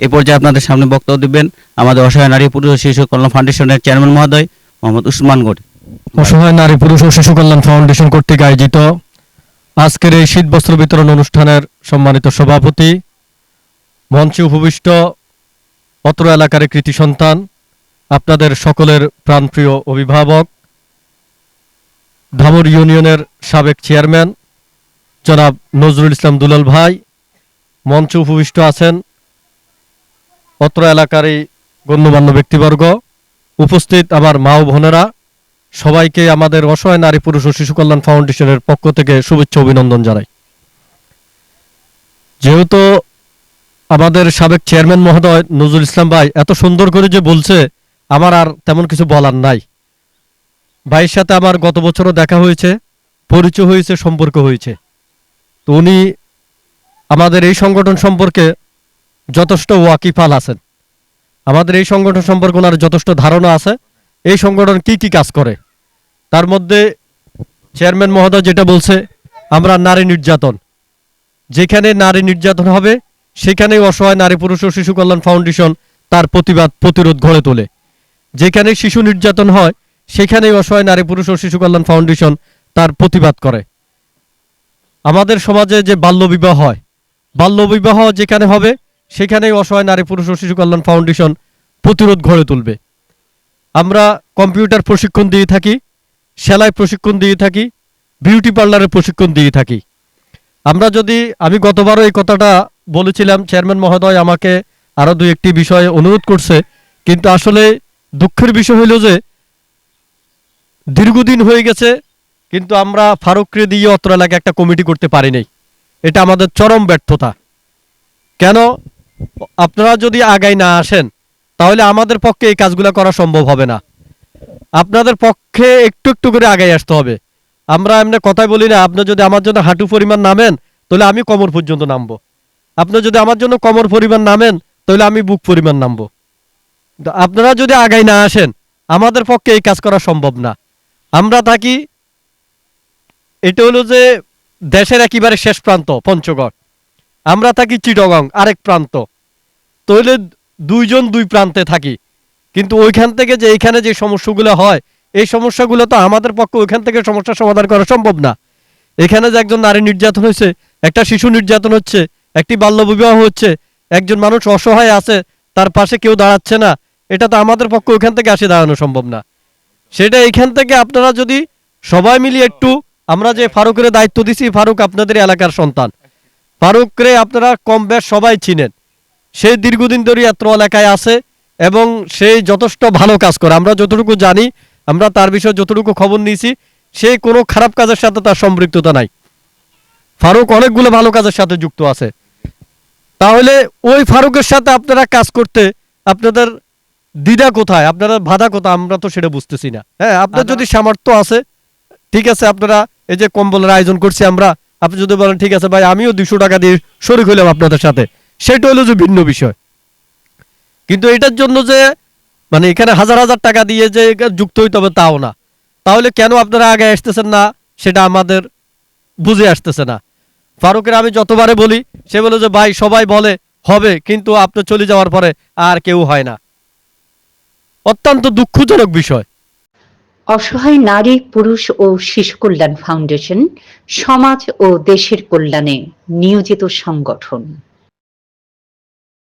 এ পর্যায়ে আপনাদের সামনে বক্তব্য দিবেন আমাদের অসহায় নারী পুরুষ ও শিশু কল্যাণ ফাউন্ডেশনের চেয়ারম্যান মহোদয়, মোহাম্মদ উসমান গড় অসহায় নারী পুরুষ ও শিশু কল্যাণ ফাউন্ডেশন কর্তৃক আয়োজিত আজকের এই শীত বস্ত্র বিতরণ অনুষ্ঠানের সম্মানিত সভাপতি, মঞ্চে উপবিষ্ট অত্র এলাকার কৃতি সন্তান, আপনাদের সকলের প্রাণপ্রিয় অভিভাবক, ধামর ইউনিয়নের সাবেক চেয়ারম্যান, জনাব নজরুল ইসলাম দুলাল ভাই, মঞ্চে উপবিষ্ট আছেন অত্র এলাকার এই গণ্যমান্য ব্যক্তিবর্গ, উপস্থিত আমার মা ও বোনেরা, সবাইকে আমাদের অসহায় নারী পুরুষ ও শিশু কল্যাণ ফাউন্ডেশনের পক্ষ থেকে শুভেচ্ছা অভিনন্দন জানাই। যেহেতু আমাদের সাবেক চেয়ারম্যান মহোদয় নজরুল ইসলাম ভাই এত সুন্দর করে যে বলছে, আমার আর তেমন কিছু বলার নাই। ভাইয়ের সাথে আমার গত বছরও দেখা হয়েছে, পরিচয় হয়েছে, সম্পর্ক হয়েছে। তো উনি আমাদের এই সংগঠন সম্পর্কে যথেষ্ট ওয়াকিফাল আছেন আমাদের এই সংগঠন সম্পর্কে ওনার যথেষ্ট ধারণা আছে। এই সংগঠন কি কি কাজ করে? তার মধ্যে চেয়ারম্যান মহোদয় যেটা বলছে, আমরা নারী নির্যাতন। যেখানে নারী নির্যাতন হবে, সেখানেই অসহায় নারী পুরুষ ও শিশু কল্যাণ ফাউন্ডেশন তার প্রতিবাদ প্রতিরোধ গড়ে তোলে। যেখানে শিশু নির্যাতন হয়, সেখানেই অসহায় নারী পুরুষ ও শিশু কল্যাণ ফাউন্ডেশন তার প্রতিবাদ করে। আমাদের সমাজে যে বাল্যবিবাহ হয়, বাল্যবিবাহ যেখানে হবে সেখানেই অসহায় নারী, পুরুষ ও শিশু কল্যাণ ফাউন্ডেশন প্রতিরোধ গড়ে তুলবে। আমরা কম্পিউটার প্রশিক্ষণ দিয়ে থাকি, সেলাই প্রশিক্ষণ দিয়ে থাকি, বিউটি পার্লারের প্রশিক্ষণ দিয়ে থাকি। আমরা যদি, আমি গতবারও এই কথাটা বলেছিলাম, চেয়ারম্যান মহোদয় আমাকে আরও দু একটি বিষয়ে অনুরোধ করছে, কিন্তু আসলে দুঃখের বিষয় হইল যে, দীর্ঘদিন হয়ে গেছে, কিন্তু আমরা ফারুককে দিয়ে অত্র এলাকায় একটা কমিটি করতে পারি নাই। এটা আমাদের চরম ব্যর্থতা। কেন? আপনারা যদি আগাই না আসেন, তাহলে আমাদের পক্ষে এই কাজগুলো করা সম্ভব হবে না। আপনাদের পক্ষে একটু একটু করে আগাই আসতে হবে। আমরা এমনি কথাই বলি না, আপনি যদি আমার জন্য হাঁটু পরিমাণ নামেন, তাহলে আমি কমর পর্যন্ত নামবো। আপনি যদি আমার জন্য কমর পরিমাণ নামেন, তাহলে আমি বুক পরিমাণ নামবো। আপনারা যদি আগাই না আসেন, আমাদের পক্ষে এই কাজ করা সম্ভব না। আমরা থাকি, এটা হলো যে দেশের একেবারে শেষ প্রান্ত, পঞ্চগড়। আমরা থাকি চিটগং, আরেক প্রান্ত। তাহলে দুইজন দুই প্রান্তে থাকি। কিন্তু ওইখান থেকে যে এইখানে যে সমস্যাগুলো হয়, এই সমস্যাগুলো তো আমাদের পক্ষে ওইখান থেকে সমস্যার সমাধান করা সম্ভব না। এখানে যে একজন নারী নির্যাতন হয়েছে, একটা শিশু নির্যাতন হচ্ছে, একটি বাল্যবিবাহ হচ্ছে, একজন মানুষ অসহায় আছে, তার পাশে কেউ দাঁড়াচ্ছে না, এটা তো আমাদের পক্ষে ওইখান থেকে আসে দাঁড়ানো সম্ভব না। সেটা এখান থেকে আপনারা যদি সবাই মিলিয়ে একটু, আমরা যে ফারুকের দায়িত্ব দিছি, ফারুক আপনাদের এলাকার সন্তান। ফারুকরে আপনারা কম বেশ সবাই চিনেন। সে দীর্ঘদিন ধরে এত্র এলাকায় আছে এবং সে যথেষ্ট ভালো কাজ করে। আমরা যতটুকু জানি আমরা তার বিষয়ে যতটুকু খবর নিয়েছি সে কোনো খারাপ কাজের সাথে তার সম্পৃক্ততা নাই। ফারুক অনেকগুলো ভালো কাজের সাথে যুক্ত আছে। তাহলে ওই ফারুকের সাথে আপনারা কাজ করতে আপনাদের দ্বিধা কোথায়? আপনারা বাধা কোথায়? আমরা তো সেটা বুঝতেছি না। হ্যাঁ আপনার যদি সামর্থ্য আছে ঠিক আছে আপনারা এই যে কম্বলের আয়োজন করছি আমরা আপনি যদি বলেন ঠিক আছে ভাই আমিও দুশো টাকা দিয়ে শরিক হইলাম আপনাদের সাথে। সেটা হলো যে ভিন্ন বিষয়। কিন্তু এটার জন্য যে মানে এখানে হাজার হাজার টাকা দিয়ে যে যুক্ত হইতে হবে তাও না। তাহলে কেন আপনারা আগে আসতেছেন না? সেটা আমাদের বুঝে আসতেছে না। ফারুকের আমি যতবারে বলি, সে বলে যে, ভাই, সবাই বলে, হবে, কিন্তু আপনি চলে যাওয়ার পরে আর কেউ হয় না। অত্যন্ত দুঃখজনক বিষয়। অসহায় নারী, পুরুষ ও শিশু কল্যাণ ফাউন্ডেশন, সমাজ ও দেশের কল্যাণে নিয়োজিত সংগঠন।